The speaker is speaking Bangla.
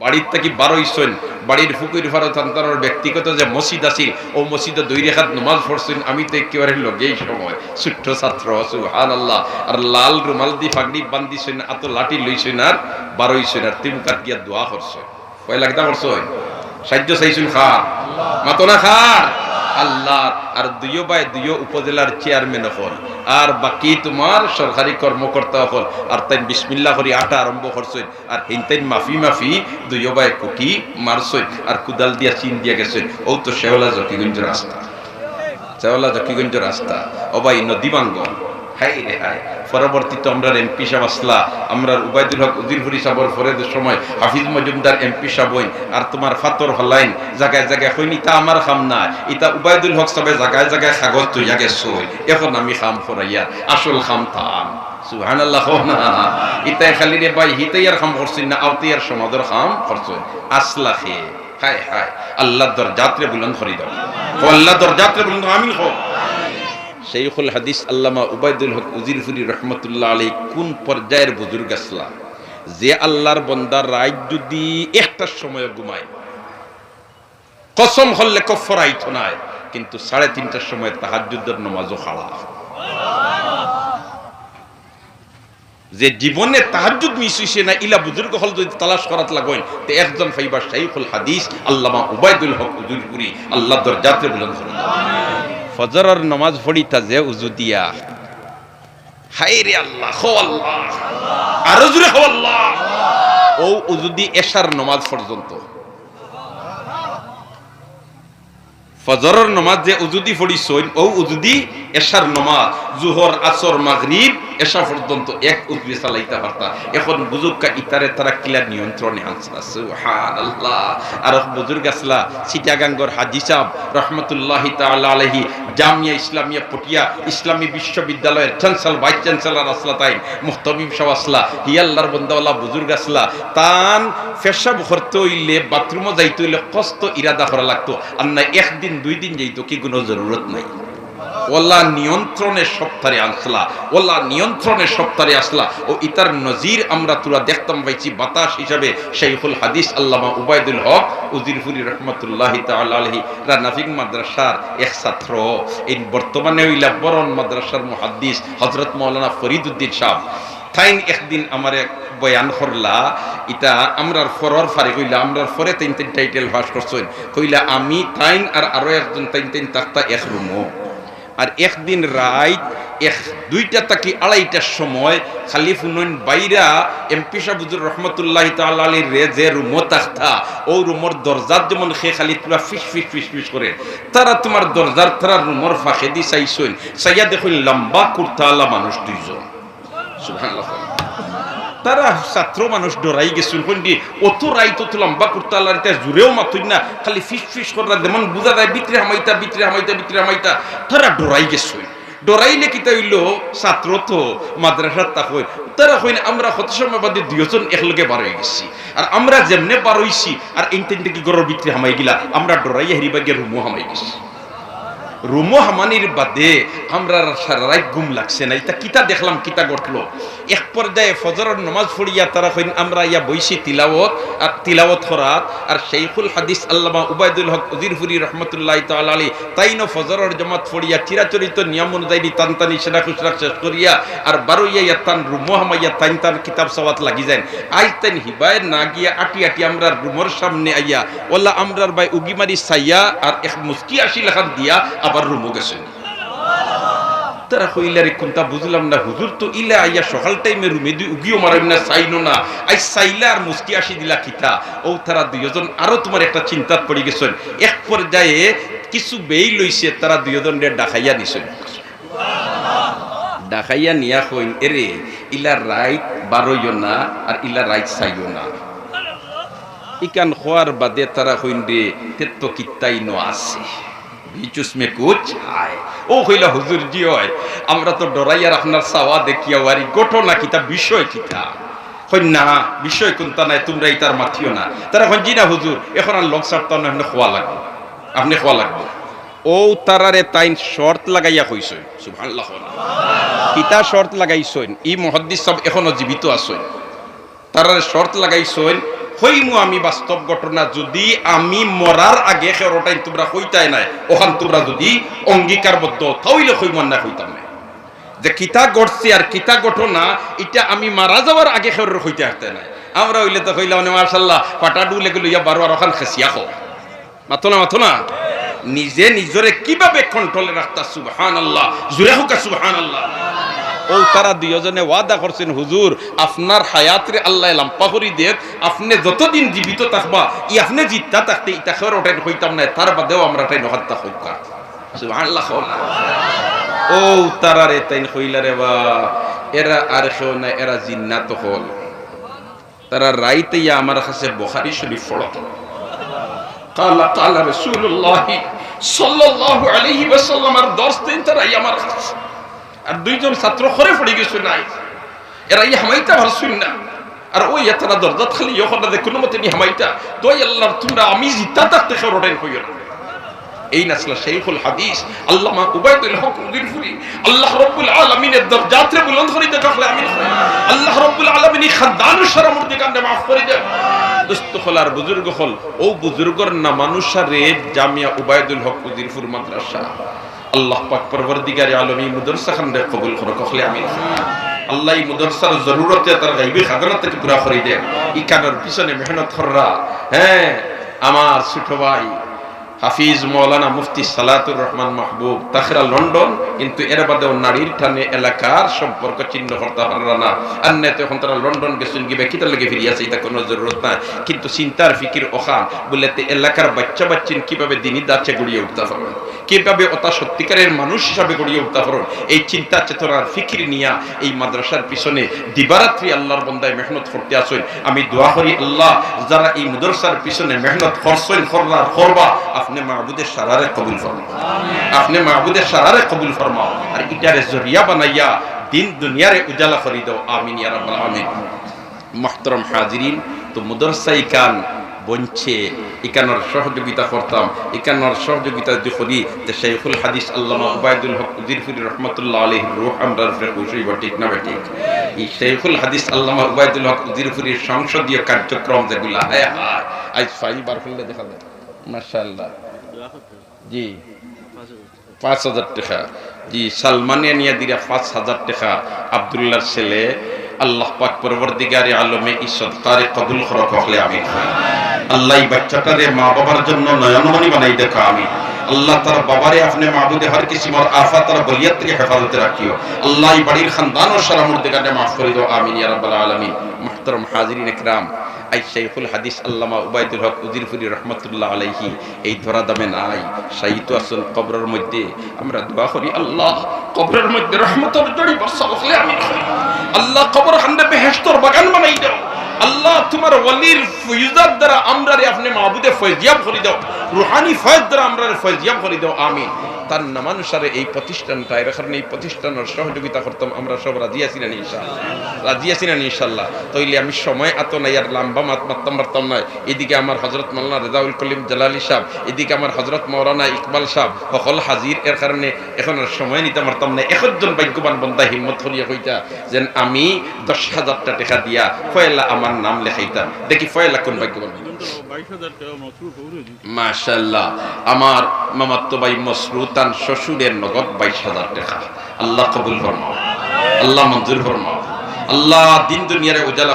বাড়ির থেকে সৈন বাড়ির ফুকুর ফারো আন্তর ব্যক্তিগত যে মসজিদ আছিল ও মসজিদে দুই রেখাত নমাজ পড়ছেন আমি তো একেবারে লগেই সময়। ছোট্ট ছাত্র সুহান আল্লাহ আর লাল রুমাল দি ফাগড়ি সৈন আত লাঠি লইছেন আর বারোই সৈন আর তিমুকাত গিয়া দোয়া করছে কয় লাগদা করছেন সাহায্য চাইছুন খার মাতনা খার আল্লাহ আর দুইও বাই দুইও উপজেলার চেয়ারম্যান হল। আর বাকি তোমার সরকারি কর্মকর্তা হল। আর তাই বিসমিল্লা করি আটা আরম্ভ করছে আর হিনতাইন মাফি মাফি দুইও বাই কুটি মারছে আর কুদাল দিয়া চিন দিয়া গেছে ও তো শেওলা জকিগঞ্জ রাস্তা। শেওলা জকিগঞ্জ রাস্তা। অবাই নদী বাঙ্গন হাই রে হাই পরবর্তীতে আমরা এমপি সাহেব আসলা। আমরা উবাইদুল হক উজিরপুরি সাহর ফরেদের সময় হাফিজ মজুমদার এমপি সাহেব আর তোমার ফাতর হলাইন জায়গায় জায়গায় হইন, ইতা আমার খাম না ইতা উবাইদুল হক সাহেব জায়গায় জায়গায় কাগজ তুই আগে সই এখন আমি খাম ফরাইয়া। আসল খাম থাম। ইতাই খালি রে ভাই হিতাইয়ার খাম করছেন না আওতিয়ার সমাদর খাম করছেন আসলা খে। হায় হায়। আল্লাহ দরজাত্রে বুলন্দ করি দাও। আল্লাহ দরজাত্রে বুলন্দ, আমিন হোক শেখুল হাদিস আল্লামা উবায়দুল হক উজিরফুরি রহমতুল্লাহ আলী কোন পর্যায়ের বুজুর্গ আসলা? যে আল্লাহর বন্দার রাত যদি একটার সময় ঘুমায়, কসম হল্লে কফর আইত নাই, কিন্তু সাড়ে তিনটার সময় তাহাজুদ্দের নমাজও খাড়া যে জীবনে তাহাজুদ মিস হইছে না, ইলা বুজুর্গ হল যদি তালাশ করাত লাগেন তো একজন ফাইবার শাইখুল হাদিস আল্লামা উবায়দুল হক উজুরপুরি আল্লাহ দরজাতে বুলন্দ ফজরের নমাজ পড়িতা যে উজু দিয়া। হাই রে আল্লাহ, হো আল্লাহ। আরও জুড়ে হো আল্লাহ। ও উজু দি এশার নমাজ পর্যন্ত ফজরের নমাজ যে উজুদি পড়িছইন ও উজুদি এশার নমাজ। জুহর আসর মাগরিব এশা পর্যন্ত এক উজবি চালাইতে পারতা। এখন বুজুর্গা ইতারে তারা কিলা নিয়ন্ত্রণে আনসলা সুবহানাল্লাহ। আর বুজুর্গ আসলা সিটাগাঙ্গর হাজি সাহেব রহমতুল্লাহ আলাইহি জামিয়া ইসলামিয়া পটিয়া ইসলামী বিশ্ববিদ্যালয়ের চ্যান্সেলর ভাইস চ্যান্সেলর আসলা তাই মুহতামিম সাহেব আসলা হিয়াল্লাহর বন্দাওয়ালা বুজুর্গ আসলা, তান পেশাব করতে হইলে, বাথরুমও যাইতে হইলে কষ্ট ইরাদা করা লাগতো। আর না একদিন দুই দিন যাইতো কি কোনো জরুরত নাই। ওল্লা নিয়ন্ত্রণের সপ্তাহে আসলা ওল্লা নিয়ন্ত্রণের সপ্তাহে আসলা। ও ইতার নজির আমরা তুলা দেখতাম পাইছি বাতাস হিসাবে, শাইখুল হাদিস আল্লামা উবায়দুল হক উজিরফুরি রহমতুল্লাহ তালাহি রানাফিক মাদ্রাসার এক ছাত্র। এই বর্তমানে হইলা বরণ মাদ্রাসার মুহাদ্দিস হজরত মৌলানা ফরিদুদ্দিন সাহ তাইন একদিন আমার এক বয়ান করলা ইটা আমরার ফরর ফারি কইলা, আমরার ফরে তিন তিন টাইটেল ভাস করছেন। কইলা, আমি তাইন আর আরও একজন তাইন তিন তাক্তা এক রুমো। আর একদিন রাইত এক দুইটা তাকি আড়াইটার সময় খালি উন্নয়ন বাইরা এমপি সাহুজুর রহমতুল্লাহ তালির রে যে রুমো তাখতা ও রুমর দরজার যেমন সে খালি তোরা ফিস ফিস ফিস ফিস করে, তারা তোমার দরজার তারা রুমর ফাঁকে দি চাইছেন চাইয়া দেখুন লম্বা কুর্তা আলা মানুষ দুইজন। সুবহানাল্লাহ। তারা ছাত্র মানুষ ডরাই গেছিল কোনটি অত রাই তো লম্বা করতে আল্লাহ জুড়েও মাতুই না, খালি ফিস ফিস করা যেমন বুঝা যায়, বিত্রে হামাইতা বিত্রে হামাইতা বিত্রে হামাইতা। তারা ডরাই গেছিল। ডরাইলে কিতা হইল, ছাত্র তো মাদ্রাসার তা হই, তারা হইন আমরা কত সময় বাদে দুইজন একলগে বার হয়ে গেছি, আর আমরা যেমনে বার হইছি, আর তিনটে কি গরর বিত্রে হামাই গিলা, আমরা ডরাইয়া হেরিবাগে রুমো হামাই গেছি। রুমো হামানির বাদে আমরা সারা রাত ঘুম লাগছে না। এটা কিতা দেখলাম, কিতা ঘটলো? এক পর্যায়ে ফজরের নমাজ পড়িয়া তারা কইন, আমরা ইয়া বইছি তিলাওত আর তিলাওত করাত আর সেইখুল হাদিস আল্লামা উবায়দুল হক উজিরফুরি রহমতুল্লাহ তাল আলী তাইনো ফজরের জমাত পড়িয়া চিরাচরিত নিয়ম অনুযায়ী তানতানি সেনা খুচরা শেষ করিয়া আর বারোইয়া ইয়া তান, রুমো হামাইয়া তাইন তান কিতাব সওয়াত লাগি যায় আজ তাইন হিবায় না গিয়া আটি আটি আমরা রুমোর সামনে আইয়া, ওলা আমরার ভাই উগিমারি সাইয়া, আর এক মুস্কি আসি লেখান দিয়া আবার রুমো গেছেন তারা কইলারে কোনটা বুঝলাম না। হুজুর ইলা আইয়া সকাল টাইমে রুমে দুই উগিও মারাম না চাইনো না। আই চাইলা আর আসি দিলা কিতা? ও তারা দুইজন আরও তোমার একটা চিন্তাত পড়ে গেছেন। এক পর্যায়ে কিছু বেই লইছে, তারা দুইজন ডাকাইয়া নিছেন। ডাকাইয়া নিয়া কইন এরে, ইলা রাইত বারোইও না আর ইলা রাইত চাইও না। ইকান খোয়ার বাদে তারা কইন রে তেত্ত কিত্তাই ন আছে। বিচুস মে কুচ ও হইলা হুজুর জি হয় আমরা তো ডরাইয়ার আপনার সাওয়া দেখিয়া ওয়ারি। ঘটনা কিতা, বিষয় কিতা? না, বিষয় কোনটা নাই তোমরা ইতার মাথিও না। তারা এখন জি না হুজুর, এখন আর লং সার্ট তার আপনি খোয়া লাগবে। আপনি খোয়া লাগবে। ও তারারে তাইন শর্ত লাগাইয়া কইছই সুবহানাল্লাহ। কিতা শর্ত লাগাইছইন ই মুহাদ্দিস সব এখনও জীবিত আছেন। তারারে শর্ত লাগাইছইন হইমু আমি বাস্তব ঘটনা যদি আমি মরার আগে খেরোটাই তোমরা হইতাই নাই, ওখান তোমরা যদি অঙ্গীকারবদ্ধ তাইলে হইম না হইতাম না যে কিতা ঘটছে আর কিতা ঘটনা, এটা আমি মারা যাওয়ার আগে খেরোর হইতে আসতে নাই। আমরা হইলে তো হইলাম না মার্শাল্লাহ পাটা ডুলে গেল, ইয়া বারো আর ওখান খেসিয়া হো মাথো না মাথো না? নিজে নিজরে কীভাবে কন্ট্রোলে রাখতা সুবহান আল্লাহ জুড়ে হোকা সুবহান আল্লাহ ও তারা দুজনে ওয়াদা করছেন, হুজুর, আপনার হায়াতরে আল্লাহ লাম্পা করি দেখ আপনি যতদিন জীবিত থাকবা, ই আপনি জিততা থাকতে ইটা খেয়ে ওটাই হইতাম না, তার বাদেও আমরা টাইন হত্যা হইতা ও তারা রে তাইন হইলা রে বা, এরা আর কেউ না, এরা জিন্নাত হল। তারা রাইতে আমার কাছে বহারি শরীফ পড়ত। কালা কালা রসুল্লাহ সাল্লাল্লাহু আলাইহি ওয়াসাল্লামের দর্শ দিন তারাই আমার কাছে। আর দুইজন ছাত্র খরে পড়ে গেছে নাই। এরা ই হামাইতা ভালো শুন না আর ওই এতারা দরজাত খালি দে কোনো মতে নি হামাইতা তো আল্লাহর তোমরা আমি জিতা থাকতে সরটাই কইও এই নাসলা শেখুল হাদিস। আল্লামা উবাইদুল হক আল্লাহ রাব্বুল বুলন্দ করে আমি আল্লাহ রাব্বুল কান্দে মাফ করে দে দোস্ত খোলার বুজুর্গ হল ও বুজুর্গর না মানুষারে জামিয়া উবাইদুল হক মুদিরফুর মাদ্রাসা। আল্লাহ পাক পরবর্তীকারে আলম এই মুদরসা খানরে কবুল করো কখলে আমি আল্লাহ এই মুদরসার জরুরতে তার গাইবি খাজানা থেকে পুরা করে দেন। ই কানের পিছনে মেহনত কররা। হ্যাঁ আমার ছোট ভাই হাফিজ মৌলানা মুফতি সালাতুর রহমান মাহবুব, তাখরা, লন্ডন। কিন্তু এর বাদেও নারীর টানে এলাকার সম্পর্ক চিহ্ন করতে পারল না। আর না তখন তারা লন্ডন গেছেন গিয়ে কিতার লেগে ফিরিয়ে আছে, এটা কোনো জরুরত নাই। কিন্তু চিন্তার ফিকির ওখান, বলে এলাকার বাচ্চা বাচ্চিন কীভাবে দিনই দাচ্ছে গড়িয়ে উঠতে পারবেন কীভাবে ওটা সত্যিকারের মানুষ হিসাবে গড়িয়ে উঠতে পারবেন এই চিন্তা চেতনার ফিকির নিয়া এই মাদ্রাসার পিছনে দিবারাত্রি আল্লাহর বন্দায় মেহনত করতে আসেন। আমি দোয়া করি আল্লাহ যারা এই মাদ্রাসার পিছনে মেহনত করছেন করলা করবা আপনি মাহবুদের সারারে কবুল ফরমাও। আপনি মাহবুদের সারারে কবুল ফরমাও। আর ইটারে জরিয়া বানাইয়া দিন দুনিয়ারে উজালা করি দাও। আমিন ইয়া রাব্বাল আমিন মুহতারাম হাজিরিন তো মুদরসাই কান বঞ্চে ইকানোর সহযোগিতা করতাম। ইকানোর সহযোগিতা যদি শেখুল হাদিস আল্লামা উবায়দুল হক উজিরফুরি রহমতুল্লাহ আলহ রুহ আমরা খুশি বা ঠিক না ঠিক? এই শেখুল হাদিস আল্লামা উবায়দুল হক উজিরফুরির সংসদীয় কার্যক্রম যেগুলা, হায় হায়, আজ ফাইবার করলে দেখা যায়। মাশাআল্লাহ। জি। পাঁচ হাজার টাকা। জি, সালমানিয়া নিয়ে দিরা পাঁচ হাজার টাকা। আবদুল্লাহর ছেলে, আল্লাহ পাক পরবর্তীকারে আলমে ঈশ্বর তারে কবুল খরক হলে আমি। আল্লাহ বাচ্চাটারে মা বাবার জন্য নয়নমণি বানাই দেখা আমি। আল্লাহ তার বাবারে আপনি মাহবুদে হর কিসিমর আফা তার বলিয়াত থেকে হেফাজতে রাখিও। আল্লাহ বাড়ির খানদান ও সারা মুর্দে কাটে মাফ করে দাও। আমিন ইয়া রাব্বাল আলামিন। হাজিরিন ইকরাম আই শাইখুল হাদিস আল্লামা উবাইদুল হক উজিরফুরি রহমতুল্লাহ আলাইহি। এই ধরা দামে নাই। সাহিত্য আসল কবরের মধ্যে আমরা দোয়া করি, আল্লাহ কবরের মধ্যে রহমতের জড়ি বর্ষা বসলে আমি আল্লাহ কবর খান্দে বেহেশতর বাগান বানাই দাও। আল্লাহ তোমার ওয়ালির ফয়জাত দ্বারা আমরা আপনি মাহবুদে ফয়জিয়াব করে দাও। রুহানি ফয়েজ দ্বারা আমরা ফয়জিয়াব করে দাও, আমিন। তার নামানুসারে এই প্রতিষ্ঠানটা, এর কারণে এই প্রতিষ্ঠানের সহযোগিতা করতাম, আমরা সব রাজি আছি না ইনশাআল্লাহ। রাজি আছি না ইনশাআল্লাহ। তাইলে আমি সময় এত নাই আর লাম্বা মাত মারতাম মারতাম না এদিকে আমার হজরত মাওলানা রেজাউল কলিম জালালি সাহেব, এদিকে আমার হজরত মাওলানা ইকবাল সাহেব, সকল হাজির, এর কারণে এখন আর সময় নিতে পারতাম না। একজন ভাগ্যবান বন্ধা হিম্মত করিয়া কইতা, যেন আমি দশ হাজারটা টাকা দিয়া ফয়লা আমার নাম লেখাইতাম। দেখি ফয়লা কোন ভাগ্যবান মাশাল্লাহ আমার মামাত্ম ভাই মসরুতান শ্বশুরের নগদ বাইশ হাজার টাকা। আল্লাহ কবুল ফরমাও। আল্লাহ মঞ্জুর ফরমাও। আল্লাহ দিন দুনিয়ারে উজালা